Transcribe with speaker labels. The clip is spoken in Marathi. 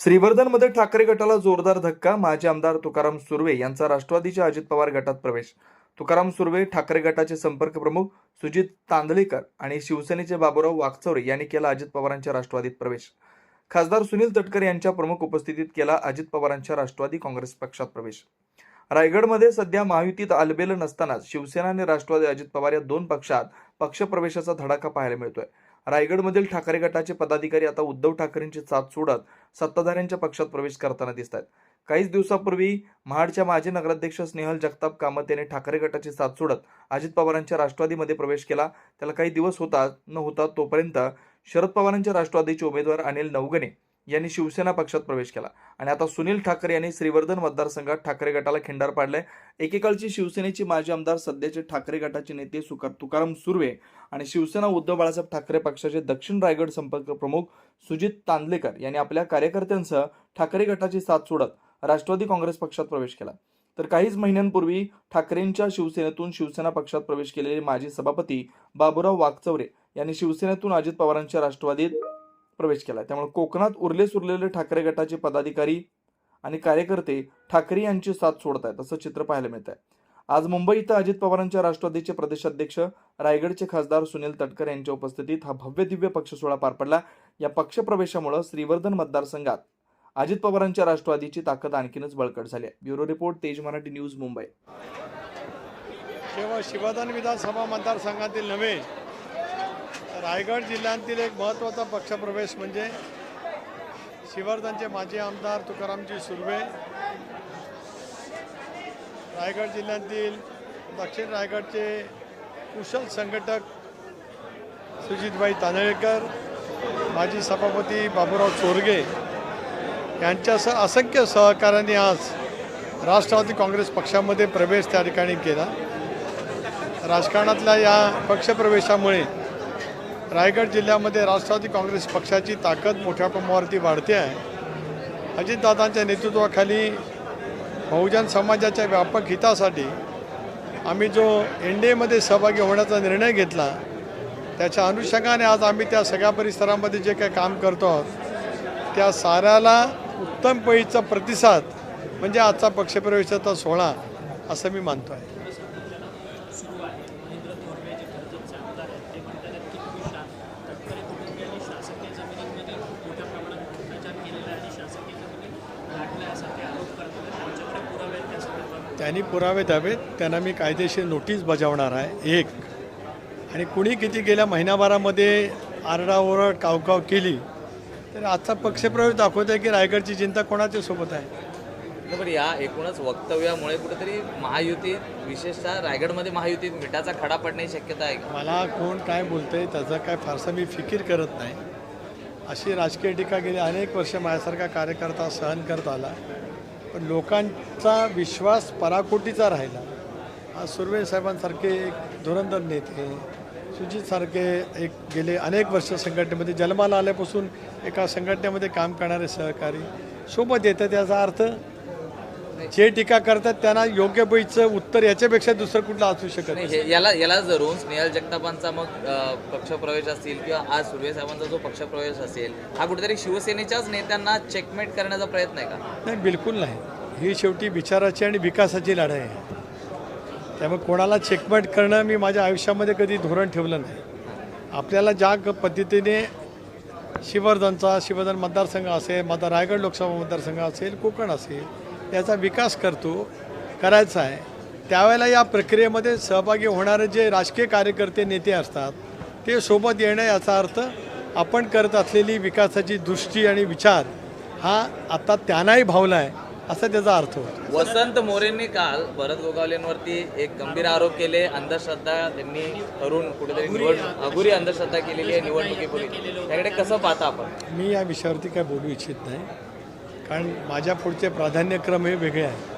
Speaker 1: श्रीवर्धनमध्ये ठाकरे गटाला जोरदार धक्का माजी आमदार तुकाराम सुर्वे यांचा राष्ट्रवादीच्या अजित पवार गटात प्रवेश. तुकाराम सुर्वे ठाकरे गटाचे संपर्क प्रमुख सुजित तांदळीकर आणि शिवसेनेचे बाबूराव वाकचौरे यांनी केला अजित पवारांच्या राष्ट्रवादीत प्रवेश. खासदार सुनील तटकर यांच्या प्रमुख उपस्थितीत केला अजित पवारांच्या राष्ट्रवादी काँग्रेस पक्षात प्रवेश. रायगडमध्ये सध्या महायुतीत आलबेल नसतानाच शिवसेना आणि राष्ट्रवादी अजित पवार या दोन पक्षात पक्षप्रवेशाचा धडाका पाहायला मिळतोय. रायगडमधील ठाकरे गटाचे पदाधिकारी आता उद्धव ठाकरेंची साथ सोडत सत्ताधाऱ्यांच्या पक्षात प्रवेश करताना दिसत आहेत काहीच दिवसापूर्वी महाडच्या माजी नगराध्यक्ष स्नेहल जगताप कामत यांनी ठाकरे गटाची साथ सोडत अजित पवारांच्या राष्ट्रवादीमध्ये प्रवेश केला. त्याला काही दिवस होता न होता तोपर्यंत शरद पवारांच्या राष्ट्रवादीचे उमेदवार अनिल नवगणे यांनी शिवसेना पक्षात प्रवेश केला. आणि आता सुनील ठाकरे यांनी श्रीवर्धन मतदारसंघात ठाकरे गटाला खिंडार पाडले एकेकाळची शिवसेनेचे माजी आमदार सध्याचे ठाकरे गटाचे नेते सुकार तुकाराम सुर्वे आणि शिवसेना उद्धव बाळासाहेब ठाकरे पक्षाचे दक्षिण रायगड संपर्क प्रमुख सुजित तांदलेकर यांनी आपल्या कार्यकर्त्यांसह ठाकरे गटाची साथ सोडत राष्ट्रवादी काँग्रेस पक्षात प्रवेश केला. तर काहीच महिन्यांपूर्वी ठाकरेंच्या शिवसेनेतून शिवसेना पक्षात प्रवेश केलेले माजी सभापती बाबूराव वागचौरे यांनी शिवसेनेतून अजित पवारांच्या राष्ट्रवादीत प्रवेश केला त्यामुळे कोकणात उरले सुरलेले ठाकरे गटाचे पदाधिकारी आणि कार्यकर्ते ठाकरे यांची साथ सोडत आहेत असं चित्र पाहायला मिळत आहे आज मुंबई इथं अजित पवारांच्या राष्ट्रवादीचे प्रदेशाध्यक्ष रायगडचे खासदार सुनील तटकर यांच्या उपस्थितीत हा भव्य दिव्य पक्ष सोहळा पार पडला. या पक्षप्रवेशामुळे श्रीवर्धन मतदारसंघात अजित पवारांच्या राष्ट्रवादीची ताकद आणखीनच बळकट झाली आहे. Bureau report Tez Marathi news Mumbai.
Speaker 2: केवळ शिवधन विधानसभा मतदारसंघातील नव्हे रायगड जिल्ह्यातील एक महत्त्वाचा पक्षप्रवेश म्हणजे शिवर्धनचे माजी आमदार तुकारामजी सुर्वे. रायगड जिल्ह्यातील दक्षिण रायगडचे कुशल संघटक सुजितबाई तांदळेकर माजी सभापती बाबूराव चोरगे यांच्यासह असंख्य सहकाऱ्यांनी आज राष्ट्रवादी काँग्रेस पक्षामध्ये प्रवेश त्या ठिकाणी केला. राजकारणातल्या या पक्षप्रवेशामुळे रायगड जिल्ह्यामध्ये राष्ट्रवादी काँग्रेस पक्षाची ताकद मोठ्या प्रमाणावरती वाढते आहे. अजितदादांच्या नेतृत्वाखाली बहुजन समाजाच्या व्यापक हितासाठी आम्ही जो एन डी एमध्ये सहभागी होण्याचा निर्णय घेतला त्याच्या अनुषंगाने आज आम्ही त्या सगळ्या परिसरामध्ये जे काही काम करतो आहोत त्या साऱ्याला उत्तम पैचा प्रतिसाद म्हणजे आजचा पक्षप्रवेशाचा सोहळा असं मी मानतो आहे
Speaker 3: शेतकरी आहे महेंद्र कुटुंबियांनी शासकीय जमिनींमध्ये मोठ्या प्रमाणात भ्रष्टाचार केलेला आहे आणि शासकीय जमिनी लाटल्या असा ते आरोप करतात त्यांच्याकडे पुरावे आहेत त्या संदर्भात?
Speaker 2: त्यांनी पुरावे द्यावेत. त्यांना मी कायदेशीर नोटीस बजावणार आहे. एक. आणि कुणी किती गेल्या महिनाभरामध्ये आरडाओरड कावकाव केली तर आजचा पक्षप्रवेश दाखवत आहे की रायगडची चिंता कोणाच्या सोबत आहे?
Speaker 4: बरं या एकूणच वक्तव्यामुळे कुठेतरी महायुतीत विशेषतः रायगडमध्ये महायुतीत मिठाचा खडा पडण्याची शक्यता आहे
Speaker 2: मला कोण काय बोलतंय त्याचा काय फारसा मी फिकीर करत नाही. अशी राजकीय टीका गेली अनेक वर्ष माझ्यासारखा कार्यकर्ता सहन करत आला. पण लोकांचा विश्वास पराकोटीचा राहिला. आज सुर्वे साहेबांसारखे एक धुरंधर नेते सुजितसारखे एक गेले अनेक वर्ष संघटनेमध्ये जन्माला आल्यापासून एका संघटनेमध्ये काम करणारे सहकारी सोबत येतात याचा अर्थ जे टीका करतात त्यांना योग्य पैचं उत्तर याच्यापेक्षा दुसरं कुठलं असू शकत
Speaker 4: नाही हे- याला याला धरून स्नेहल जगतापांचा मग अ, पक्षप्रवेश असेल किंवा आज सुर्वे साहेबांचा जो पक्षप्रवेश असेल हा कुठेतरी शिवसेनेच्याच नेत्यांना चेकमेट करण्याचा प्रयत्न आहे का?
Speaker 2: नाही बिलकुल नाही. ही शेवटी विचाराची आणि विकासाची लढाई आहे. त्यामुळे कोणाला चेकमेट करणं मी माझ्या आयुष्यामध्ये कधी धोरण ठेवलं नाही. आपल्याला ज्या ग- पद्धतीने शिवर्धनचा शिवर्धन मतदारसंघ असेल मता रायगड लोकसभा मतदारसंघ असेल कोकण असेल याचा विकास करतो करायचा आहे. त्यावेळेला या प्रक्रियेमध्ये सहभागी होणारे जे राजकीय कार्यकर्ते नेते असतात ते सोबत येणं याचा अर्थ आपण करत असलेली विकासाची दृष्टी आणि विचार हा आता त्यांनाही भावला आहे असा त्याचा अर्थ होतो.
Speaker 4: वसंत मोरेंनी काल भरत गोगावलेंवरती एक गंभीर आरोप केले. अंधश्रद्धा त्यांनी करून कुठेतरी निवड अघोरी अंधश्रद्धा केलेली आहे. निवडणुकीपूर्वी. त्याकडे कसं पाहता आपण?
Speaker 2: मी या विषयावरती काय बोलू इच्छित नाही. कारण माझ्या पुढचे प्राधान्यक्रम हे वेगळे आहेत